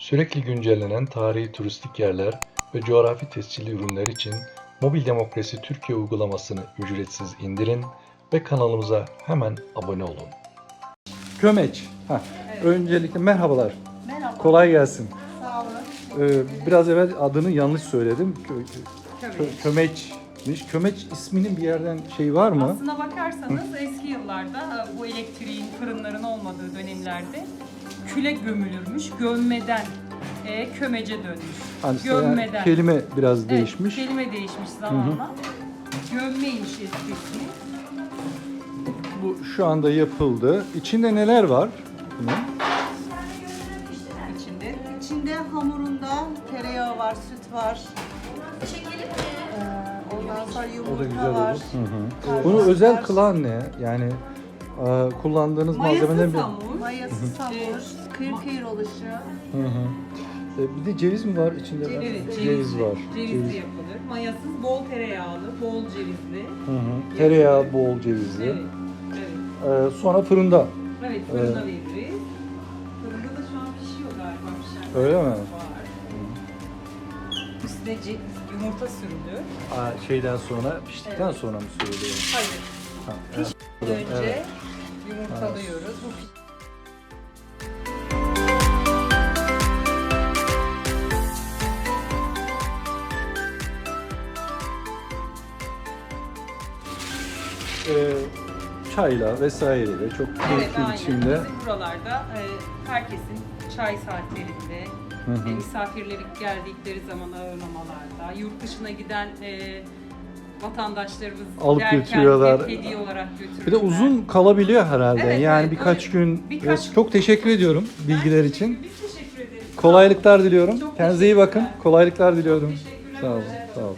Sürekli güncellenen tarihi turistik yerler ve coğrafi tescilli ürünler için Mobil Demokrasi Türkiye uygulamasını ücretsiz indirin ve kanalımıza hemen abone olun. Kömeç. Ha. Öncelikle merhabalar. Merhaba. Kolay gelsin. Sağ olun. Ee, biraz evvel adını yanlış söyledim. Kö, kö- Kömeç. Kömeçmiş. Kömeç isminin bir yerden şey var mı? Aslına bakarsanız eski yıllarda e, bu elektriğin, fırınların olmadığı dönemlerde küle gömülürmüş. Gömmeden e, kömece dönmüş. Hani işte yani Gömmeden. kelime biraz Evet, değişmiş. kelime değişmiş zamanla. Gömmeymiş eskisi. Bu şu anda yapıldı. İçinde neler var? bunun? içinde. İçinde hamurunda tereyağı var, süt var. Ee, ondan sonra O da güzel olur. Hı hı. Bunu özel kılan ne? Yani e, kullandığınız malzemelerin Mayasız bir... hamur. Mayasız hamur, kıyır kıyır oluşu. Hı hı. E, bir de ceviz mi var içinde? Evet, ceviz, cevizli, var. Cevizli Ceviz. yapılır. Mayasız, bol tereyağlı, bol cevizli. Hı hı. Tereyağı bol cevizli. Evet. Evet. E, sonra fırında. Evet, fırına veririz. Fırında da şu an pişiyor galiba pişen. Öyle mi? Üstüne ce- yumurta sürülür. Aa, şeyden sonra, piştikten Evet. sonra mı söylüyor? Hayır. Ha, evet. Önce Evet. yumurtalıyoruz. Bu pi- Ee, çayla vesaireyle çok Evet, keyifli aynen. biçimde. Bizim buralarda e, herkesin çay saatlerinde, Hı hı. e, misafirleri geldikleri zaman ağırlamalarda, yurt dışına giden e, vatandaşlarımız Alıp giderken götürüyorlar. hediye olarak götürürler. Bir de uzun kalabiliyor herhalde. Evet, yani evet, birkaç öyle. gün. Birkaç- Çok teşekkür ediyorum bilgiler için. Biz teşekkür ederiz. Kolaylıklar diliyorum. Çok Kendinize iyi bakın. Kolaylıklar diliyorum. Sağ olun. Sağ olun.